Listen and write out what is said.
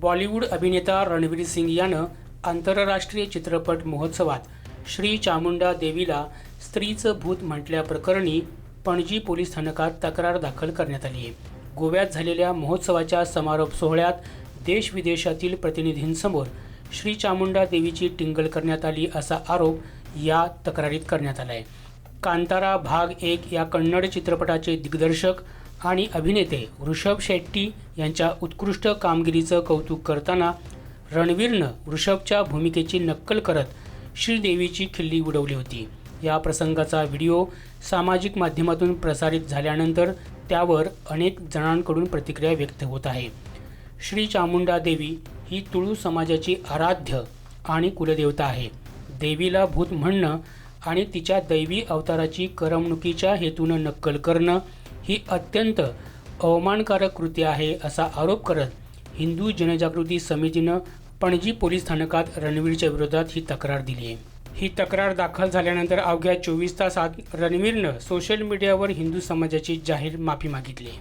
बॉलिवूड अभिनेता रणवीर सिंग यानं आंतरराष्ट्रीय चित्रपट महोत्सवात श्री चामुंडा देवीला स्त्रीचं भूत म्हटल्याप्रकरणी पणजी पोलीस स्थानकात तक्रार दाखल करण्यात आली आहे. गोव्यात झालेल्या महोत्सवाच्या समारोप सोहळ्यात देशविदेशातील प्रतिनिधींसमोर श्री चामुंडा देवीची टिंगल करण्यात आली असा आरोप या तक्रारीत करण्यात आला आहे कांतारा भाग एक या कन्नड चित्रपटाचे दिग्दर्शक आणि अभिनेते ऋषभ शेट्टी यांच्या उत्कृष्ट कामगिरीचं कौतुक करताना रणवीरनं ऋषभच्या भूमिकेची नक्कल करत श्रीदेवीची खिल्ली उडवली होती. या प्रसंगाचा व्हिडिओ सामाजिक माध्यमातून प्रसारित झाल्यानंतर त्यावर अनेक जणांकडून प्रतिक्रिया व्यक्त होत आहे. श्री चामुंडा देवी ही तुळू समाजाची आराध्य आणि कुलदेवता आहे. देवीला भूत म्हणणं आणि तिच्या दैवी अवताराची करमणुकीच्या हेतूनं नक्कल करणं ही अत्यंत अवमानकारक कृती आहे असा आरोप करत हिंदू जनजागृती समितीनं पणजी पोलीस स्थानकात रणवीरच्या विरोधात ही तक्रार दिली आहे. ही तक्रार दाखल झाल्यानंतर अवघ्या चोवीस तासात रणवीरनं सोशल मीडियावर हिंदू समाजाची जाहीर माफी मागितली आहे.